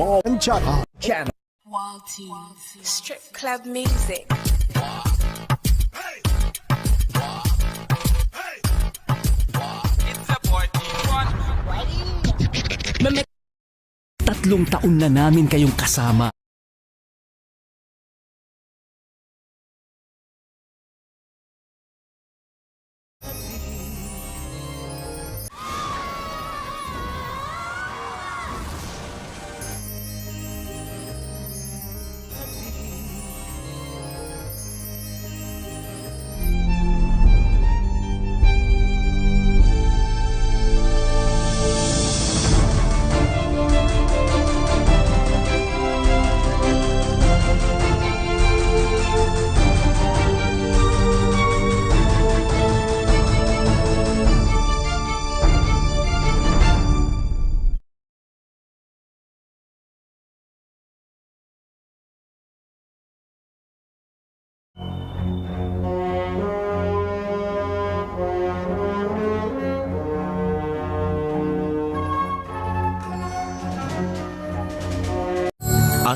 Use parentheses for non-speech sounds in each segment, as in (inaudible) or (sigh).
Ball and Chat Channel. Wild tunes. Strip club music. Tatlong taon na namin kayong kasama.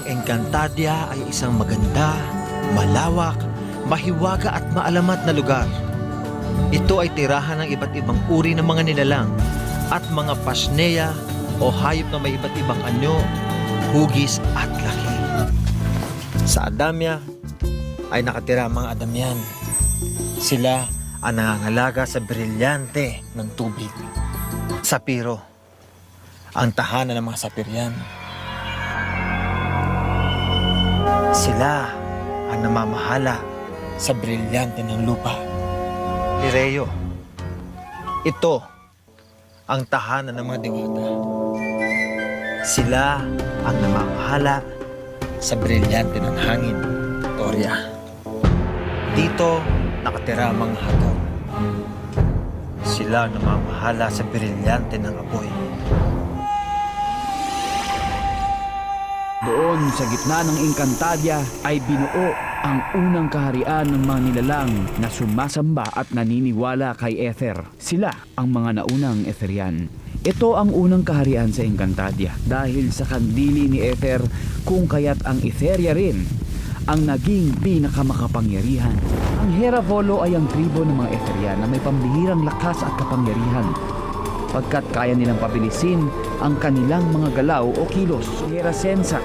Ang Encantadia ay isang maganda, malawak, mahiwaga at maalamat na lugar. Ito ay tirahan ng iba't ibang uri ng mga nilalang at mga pasneya o hayop na may iba't ibang anyo, hugis at laki. Sa Adamya ay nakatira ang mga Adamyan. Sila ang nangangalaga sa brilyante ng tubig. Sapiro, ang tahanan ng mga sapiryan. Sila ang namamahala sa brilyante ng lupa. Lireo, ito ang tahanan ng mga diwata. Sila ang namamahala sa brilyante ng hangin, Toria. Dito nakatira ang mga hatol. Sila ang namamahala sa brilyante ng apoy. Doon sa gitna ng Encantadia ay binuo ang unang kaharian ng mga nilalang na sumasamba at naniniwala kay Ether. Sila ang mga naunang Etherian. Ito ang unang kaharian sa Encantadia dahil sa kandili ni Ether kung kaya't ang Etheria rin ang naging pinakamakapangyarihan. Ang Heravolo ay ang tribo ng mga Etherian na may pambihirang lakas at kapangyarihan pagkat kaya nilang pabilisin ang kanilang mga galaw o kilos. Herasensa.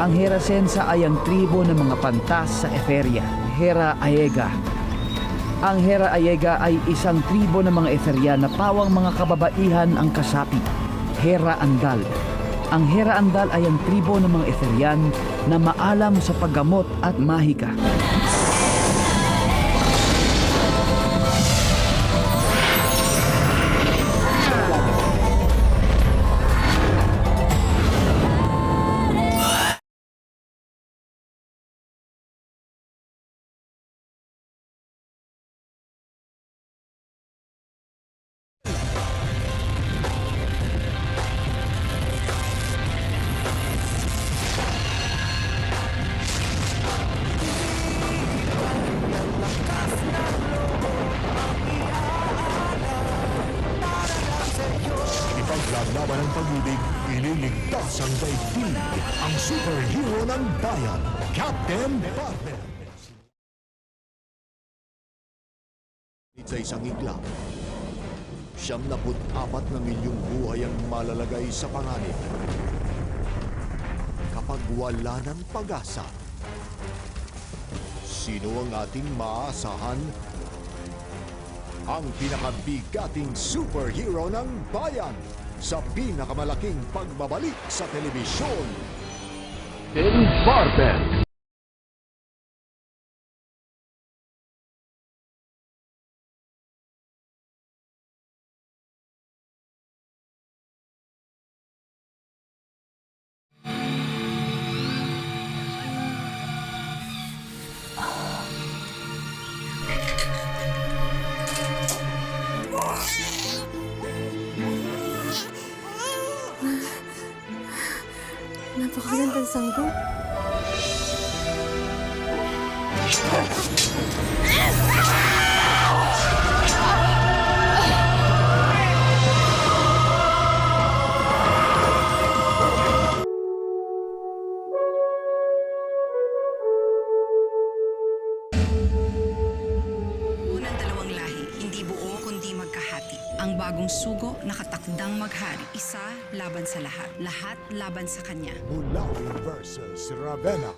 Ang Herasensa ay ang tribo ng mga pantas sa Etheria. Hera Aega. Ang Hera Aega ay isang tribo ng mga Etheria na pawang mga kababaihan ang kasapi. Hera Andal. Ang Hera Andal ay ang tribo ng mga Etherian na maalam sa paggamot at mahika. Ipaglalaban ng pag-ibig, ililigtas ang daigdig, ang superhero ng bayan, Captain Barber. Sa isang iglap, siyam na apat na milyong buhay ang malalagay sa panganib. Kapag wala ng pag-asa, sino ang ating maaasahan ang pinakabigating superhero ng bayan sa pinakamalaking pagbabalik sa telebisyon. Captain Napakagandang sanggol. (laughs) Ang bagong sugo nakatakdang maghari. Isa laban sa lahat. Lahat laban sa kanya. Mulawi versus Ravenna.